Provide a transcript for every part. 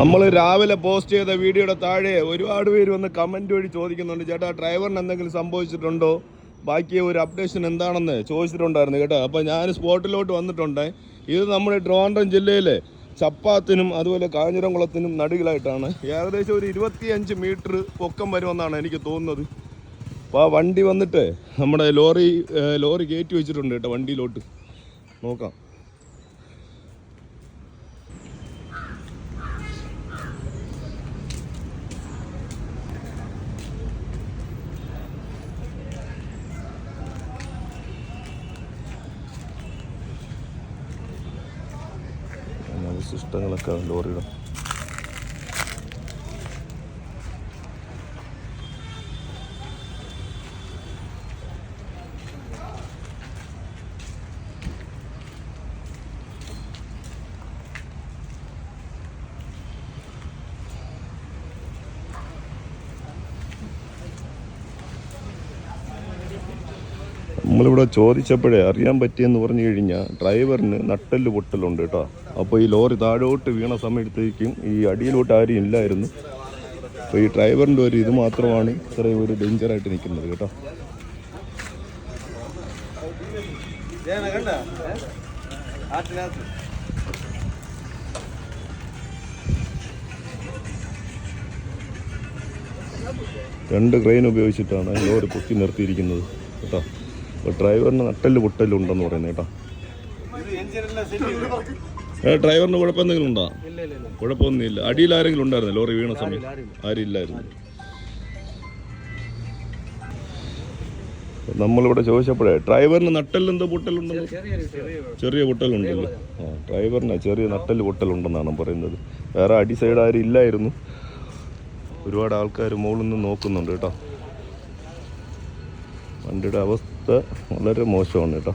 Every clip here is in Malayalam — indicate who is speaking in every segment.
Speaker 1: നമ്മൾ രാവിലെ പോസ്റ്റ് ചെയ്ത വീഡിയോയുടെ താഴെ ഒരുപാട് പേര് വന്ന് കമന്റ് വഴി ചോദിക്കുന്നുണ്ട്. ചേട്ടാ ഡ്രൈവറിന് എന്തെങ്കിലും സംഭവിച്ചിട്ടുണ്ടോ? ബാക്കി ഒരു അപ്ഡേഷൻ എന്താണെന്ന് ചോദിച്ചിട്ടുണ്ടായിരുന്നു കേട്ടോ. അപ്പോൾ ഞാൻ സ്പോട്ടിലോട്ട് വന്നിട്ടുണ്ട്. ഇത് നമ്മുടെ ട്രിവാൻഡ്രം ജില്ലയിലെ ചപ്പാത്തിനും അതുപോലെ കാഞ്ഞിരംകുളത്തിനും നടുവിലായിട്ടാണ്. ഏകദേശം ഒരു ഇരുപത്തിയഞ്ച് മീറ്റർ പൊക്കം വരുമെന്നാണ് എനിക്ക് തോന്നുന്നത്. അപ്പോൾ ആ വണ്ടി വന്നിട്ട് നമ്മുടെ ലോറി ലോറി കയറ്റി വെച്ചിട്ടുണ്ട് കേട്ടോ വണ്ടിയിലോട്ട്. നോക്കാം. അവശിഷ്ടങ്ങളൊക്കെ ലോറിയുടെ. നമ്മളിവിടെ ചോദിച്ചപ്പോഴേ അറിയാൻ പറ്റിയെന്ന് പറഞ്ഞു കഴിഞ്ഞാൽ ഡ്രൈവറിന് നട്ടൽ പൊട്ടലുണ്ട് കേട്ടോ. അപ്പോൾ ഈ ലോറി താഴോട്ട് വീണ സമയത്തേക്കും ഈ അടിയിലോട്ട് ആരും ഇല്ലായിരുന്നു. അപ്പോൾ ഈ ഡ്രൈവറിന്റെ ഒരു ഇത് മാത്രമാണ് ഇത്രയും ഒരു ഡേഞ്ചറായിട്ട് നിൽക്കുന്നത് കേട്ടോ. രണ്ട് ക്രെയിൻ ഉപയോഗിച്ചിട്ടാണ് ലോറി പൊക്കി നിർത്തിയിരിക്കുന്നത് കേട്ടോ. അപ്പോൾ ഡ്രൈവറിന് നട്ടൽ പൊട്ടലുണ്ടെന്ന് പറയുന്നത് കേട്ടോ. ഡ്രൈവറിന് കുഴപ്പം എന്തെങ്കിലും ഉണ്ടോ കുഴപ്പമൊന്നുമില്ല. അടിയിൽ ആരെങ്കിലും ഉണ്ടായിരുന്നു? ലോറി വീണ സമയം? ആരും ഇല്ലായിരുന്നു നമ്മളിവിടെ ചോദിച്ചപ്പോഴേ ഡ്രൈവറിന് നട്ടലെന്തോ പൊട്ടലുണ്ടെന്ന്? ചെറിയ പൊട്ടലുണ്ടല്ലോ? ആ ഡ്രൈവറിന് ചെറിയ നട്ടൽ പൊട്ടലുണ്ടെന്നാണ് പറയുന്നത്. വേറെ അടി സൈഡ് ആരും ഇല്ലായിരുന്നു. ഒരുപാട് ആൾക്കാർ മുകളിൽ നിന്ന് നോക്കുന്നുണ്ട് കേട്ടോ. വണ്ടിയുടെ അവസ്ഥ വളരെ മോശമാണ് കേട്ടോ.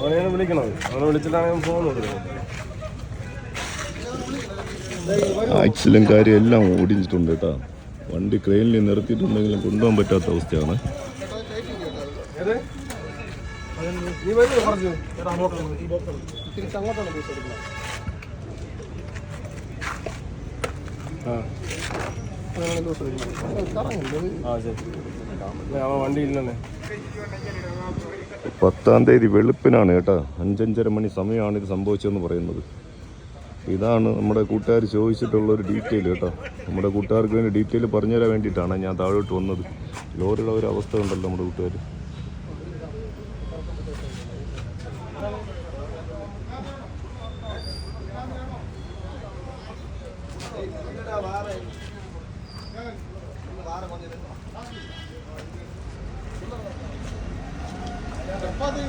Speaker 2: അവനെയാണ് വിളിക്കണത്. അവനെ വിളിച്ചിട്ടാണ് ഞാൻ ഫോൺ കൊടുക്കുന്നത്
Speaker 1: ആക്സിലും കാര്യം എല്ലാം ഓടിച്ചിട്ടുണ്ട് കേട്ടോ. വണ്ടി ക്രെയിനിൽ നിർത്തിയിട്ടുണ്ടെങ്കിലും കൊണ്ടുപോകാൻ പറ്റാത്ത അവസ്ഥയാണ്.
Speaker 2: വണ്ടി ഇല്ലെന്നേ.
Speaker 1: പത്താം തീയതി വെളുപ്പിനാണ് കേട്ടോ. അഞ്ചഞ്ചര മണി സമയമാണ് ഇത് സംഭവിച്ചതെന്ന് പറയുന്നത്. ഇതാണ് നമ്മുടെ കൂട്ടുകാർ ചോദിച്ചിട്ടുള്ള ഒരു ഡീറ്റെയിൽ കേട്ടോ. നമ്മുടെ കൂട്ടുകാർക്ക് വേണ്ടി ഡീറ്റെയിൽ പറഞ്ഞുതരാൻ വേണ്ടിയിട്ടാണ് ഞാൻ താഴോട്ട് വന്നത്. ലോറിയുടെ ഒരു അവസ്ഥ ഉണ്ടല്ലോ നമ്മുടെ കൂട്ടുകാർ. വാറ ചപ്പാത്തി